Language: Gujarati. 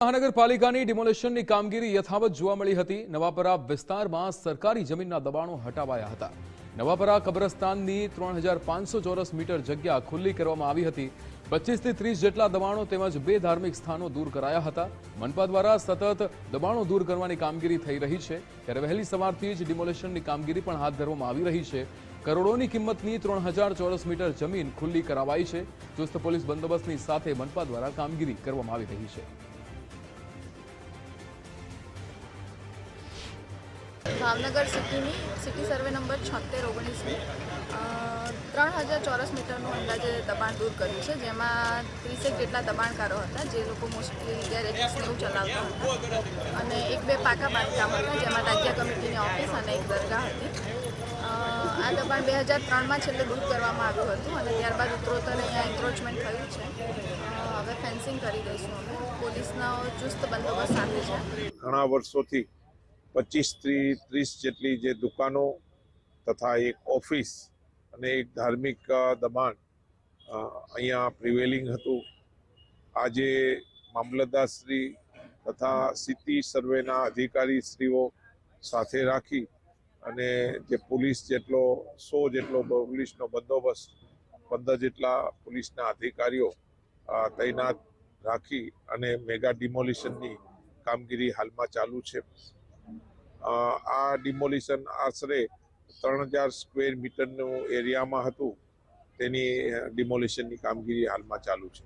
મહાનગરપાલિકાની ડિમોલેશનની કામગીરી યથાવત જોવા મળી હતી. નવાપરા વિસ્તારમાં સરકારી જમીનના દબાણો હટાવાયા હતા. નવાપરા કબ્રસ્તાનની ત્રણ હજાર પાંચસો ચોરસ મીટર જગ્યા ખુલ્લી કરવામાં આવી હતી. પચીસથી ત્રીસ જેટલા દબાણો તેમજ બે ધાર્મિક સ્થાનો દૂર કરાયા હતા. મનપા દ્વારા સતત દબાણો દૂર કરવાની કામગીરી થઈ રહી છે. ત્યારે વહેલી સવારથી જ ડિમોલેશનની કામગીરી પણ હાથ ધરવામાં આવી રહી છે. કરોડોની કિંમતની ત્રણ હજાર ચોરસ મીટર જમીન ખુલ્લી કરાવાઈ છે. ચુસ્ત પોલીસ બંદોબસ્તની સાથે મનપા દ્વારા કામગીરી કરવામાં આવી રહી છે. ભાવનગર સિટીની સિટી સર્વે નંબર છોતેર ઓગણીસની ત્રણ હજાર ચોરસ મીટરનું અંદાજે દબાણ દૂર કર્યું છે, જેમાં ત્રીસેક જેટલા દબાણકારો હતા, જે લોકો મોસ્ટલી ગેરેજીસ એવું ચલાવતા હતા. અને એક બે પાકા બાંધકામ હતા, જેમાં તાજિયા કમિટીની ઓફિસ અને એક દરગાહ હતી. આ દબાણ બે હજાર ત્રણમાં છેલ્લે દૂર કરવામાં આવ્યું હતું અને ત્યારબાદ ઉત્તરોત્તર અહીંયા એન્ક્રોચમેન્ટ થયું છે. હવે ફેન્સિંગ કરી દઈશું અમે. પોલીસનો ચુસ્ત બંદોબસ્ત સાથે છે. ઘણા વર્ષોથી પચીસથી ત્રીસ જેટલી જે દુકાનો તથા એક ઓફિસ અને એક ધાર્મિક દબાણ અહીંયા પ્રિવેલિંગ હતું. આજે મામલતદારશ્રી તથા સિટી સર્વેના અધિકારીશ્રીઓ સાથે રાખી અને જે પોલીસ જેટલો, સો જેટલો પોલીસનો બંદોબસ્ત, પંદર જેટલા પોલીસના અધિકારીઓ તૈનાત રાખી અને મેગા ડિમોલિશનની કામગીરી હાલમાં ચાલુ છે. આ ડિમોલિશન આશરે ત્રણ હજાર સ્ક્વેર મીટરનું એરિયામાં હતું. તેની ડિમોલિશનની કામગીરી હાલમાં ચાલુ છે.